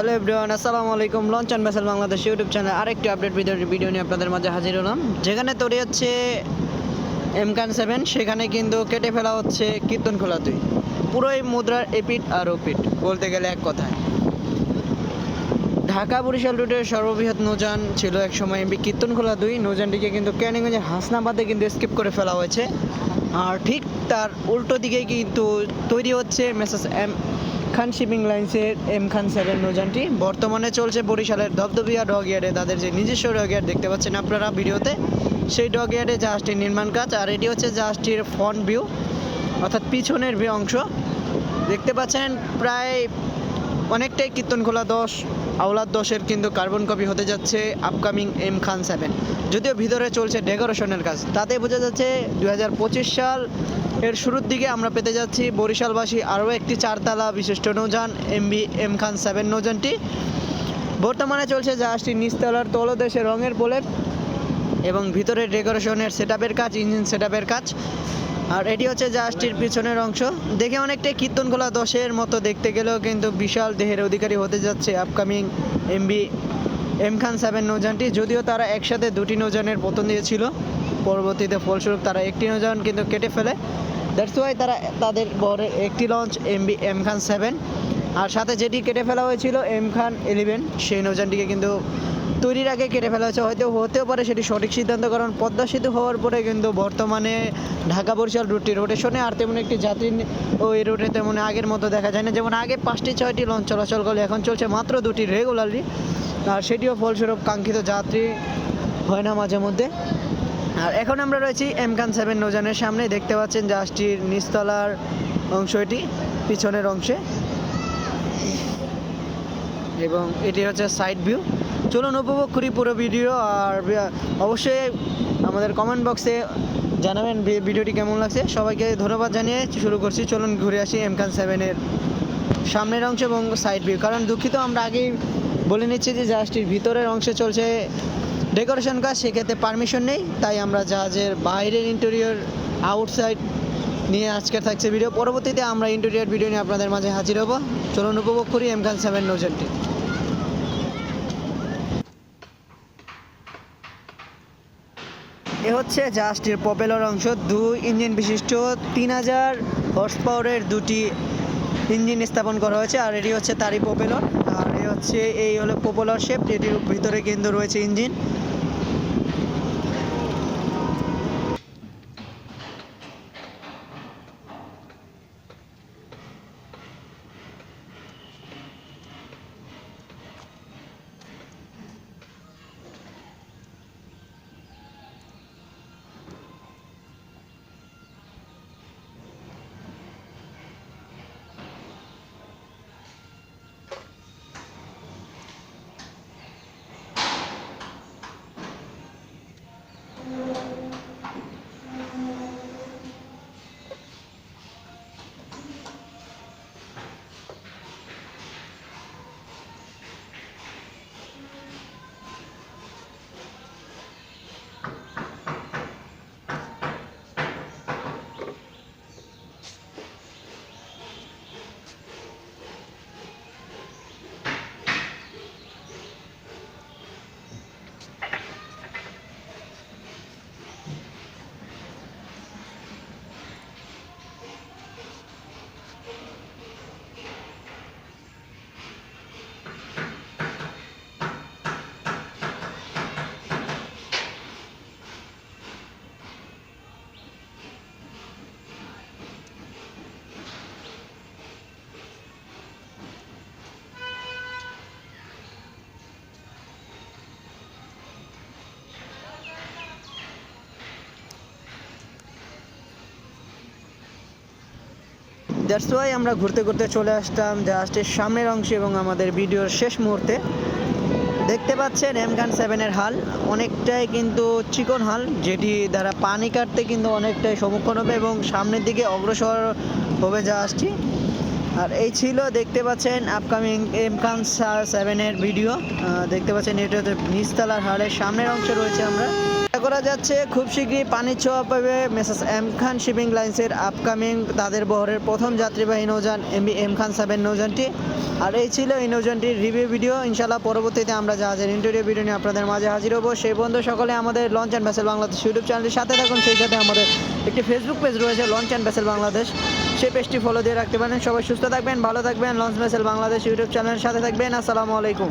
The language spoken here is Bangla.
হ্যালো এভরিওয়ান, আসসালামু আলাইকুম। Launch and vessel Bangladesh YouTube channel আরেকটি আপডেট ভিডিও ভিডিও নিয়ে আপনাদের মাঝে হাজির হলাম। যেখানে তৈরি হচ্ছে এমকান সেভেন সেখানে কিন্তু কেটে ফেলা হচ্ছে কীর্তন খোলা দুই পুরোই মুদ্রার এপিট আর ওপিট বলতে গেলে এক কথায়। ঢাকা বরিশাল রুটের সর্ববৃহৎ নৌযান ছিল এক সময় এমবি কীর্তনখোলা দুই। নৌযানটিকে কিন্তু ক্যানিগঞ্জের হাসনাবাদে কিন্তু স্কিপ করে ফেলা হয়েছে। আর ঠিক তার উল্টো দিকে কিন্তু তৈরি হচ্ছে মেসেস এম খান শিপিং লাইন্সের এম খান স্যারের নৌযানটি। বর্তমানে চলছে বরিশালের ধবধবিয়া ডগ ইয়ার্ডে। তাদের যে নিজস্ব ডগ ইয়ার্ড দেখতে পাচ্ছেন আপনারা ভিডিওতে, সেই ডগ ইয়ার্ডে জাহাজটির নির্মাণ কাজ। আর এটি হচ্ছে জাহাজটির ফ্রন্ট ভিউ অর্থাৎ পিছনের ভিউ অংশ। দেখতে পাচ্ছেন প্রায় অনেকটাই কীর্তনখোলা দশ, আওলাদ দশের কিন্তু কার্বন কপি হতে যাচ্ছে আপকামিং এম খান সেভেন যদিও ভিতরে চলছে ডেকোরেশনের কাজ, তাতে বোঝা যাচ্ছে দু সাল এর শুরুর দিকে আমরা পেতে যাচ্ছি বরিশালবাসী আরও একটি চারতলা বিশিষ্ট নৌযান এমবি এম খান সেভেন নৌযানটি। বর্তমানে চলছে জাহাজটি নিচতলার তলদেশে রঙের প্রলেপ এবং ভিতরে ডেকোরেশনের সেট কাজ ইঞ্জিন সেট কাজ। আর এটি হচ্ছে জাহাজটির পিছনের অংশ। দেখে অনেকটাই কীর্তনখোলা দশের মতো দেখতে গেলেও কিন্তু বিশাল দেহের অধিকারী হতে যাচ্ছে upcoming M B M Khan seven নৌযানটি। যদিও তারা একসাথে দুটি নৌযানের পতন দিয়েছিল, পরবর্তীতে ফলস্বরূপ তারা একটি নৌযান কিন্তু কেটে ফেলে। দ্যাটস ওয়াই তারা তাদের বড় একটি launch M B M Khan seven আর সাথে যেটি কেটে ফেলা হয়েছিল এম খান ইলেভেন সেই নৌযানটিকে কিন্তু তৈরির আগে কেটে ফেলা হয়েছে। হয়তো হতেও পারে সেটি সঠিক সিদ্ধান্ত কারণ পদ্মা সেতু হওয়ার পরে কিন্তু বর্তমানে ঢাকা বরিশাল রুটটি রোটেশনে আর তেমন একটি যাত্রী ওই রুটে তেমন আগের মতো দেখা যায় না। যেমন আগে পাঁচটি, ছয়টি লঞ্চ চলাচল করলে এখন চলছে মাত্র দুটি রেগুলারলি আর সেটিও ফলস্বরূপ কাঙ্ক্ষিত যাত্রী হয় না মাঝে মধ্যে। আর এখন আমরা রয়েছি এম এমকান সেভেন নৌজানের সামনে। দেখতে পাচ্ছেন জাহাজটির নিচতলার অংশ এটি, পিছনের অংশে। এবং এটি হচ্ছে সাইড ভিউ চলুন উপভোগ করি পুরো ভিডিও আর অবশ্যই আমাদের কমেন্ট বক্সে জানাবেন ভিডিওটি কেমন লাগছে। সবাইকে ধন্যবাদ জানিয়ে শুরু করছি। চলুন ঘুরে আসি এমকান সেভেনের সামনের অংশ এবং সাইড ভিউ কারণ দুঃখিত, আমরা আগেই বলে নিচ্ছি যে জাহাজটির ভিতরের অংশে চলছে ডেকোরেশন কাজ, সেক্ষেত্রে পারমিশন নেই। তাই আমরা জাহাজের বাইরের ইন্টেরিয়র আউটসাইড নিয়ে আজকে থাকছে ভিডিও পরবর্তীতে আমরা ইন্টেরিয়র ভিডিও নিয়ে আপনাদের মাঝে হাজির হব। চলুন উপভোগ করি এমকান সেভেন নৌজানটি হচ্ছে জাহাজটির পপেলার অংশ। দুই ইঞ্জিন বিশিষ্ট, তিন হাজার হর্স পাওয়ারের দুটি ইঞ্জিন স্থাপন করা হয়েছে, আর এটি হচ্ছে তারই পপেলর আর এ হচ্ছে, এই হলো পপুলার শেপ এটির ভিতরে কেন্দ্র রয়েছে ইঞ্জিন। দ্যাটস ওয়াই আমরা ঘুরতে ঘুরতে চলে আসতাম জাহাজটির সামনের অংশে এবং আমাদের ভিডিওর শেষ মুহূর্তে। দেখতে পাচ্ছেন এমগান সেভেনের হাল, অনেকটাই কিন্তু চিকন হাল, যেটি দ্বারা পানি কাটতে কিন্তু অনেকটাই সম্মুখীন হবে এবং সামনের দিকে অগ্রসর হবে জাহাজটি আর এই ছিল দেখতে পাচ্ছেন আপকামিং এমকান সেভেনের ভিডিও দেখতে পাচ্ছেন এটা হচ্ছে নিচতলার হালের সামনের অংশে রয়েছে আমরা। করা যাচ্ছে, খুব শীঘ্রই পানির ছোঁয়া পাবে মেসাস এম খান শিপিং লাইন্সের আপকামিং তাদের বহরের প্রথম যাত্রীবাহী নৌযান এমবি এম খান সাবেন নৌযানটি। আর এই ছিল এই নৌযানটির রিভিউ ভিডিও। ইনশাল্লাহ পরবর্তীতে আমরা জাহাজের ইন্টেরিয়র ভিডিও নিয়ে আপনাদের মাঝে হাজির হব, সেই বন্ধু সকলে আমাদের launch and vessel Bangladesh YouTube চ্যানেলের সাথে থাকুন। সেই সাথে আমাদের একটি ফেসবুক পেজ রয়েছে লঞ্চ অ্যান্ড ভেসেল বাংলাদেশ সেই পেজটি ফলো দিয়ে রাখতে পারেন। সবাই সুস্থ থাকবেন, ভালো থাকবেন। লঞ্চ ভেসেল বাংলাদেশ ইউটিউব চ্যানেলের সাথে থাকবেন। আসসালামু আলাইকুম।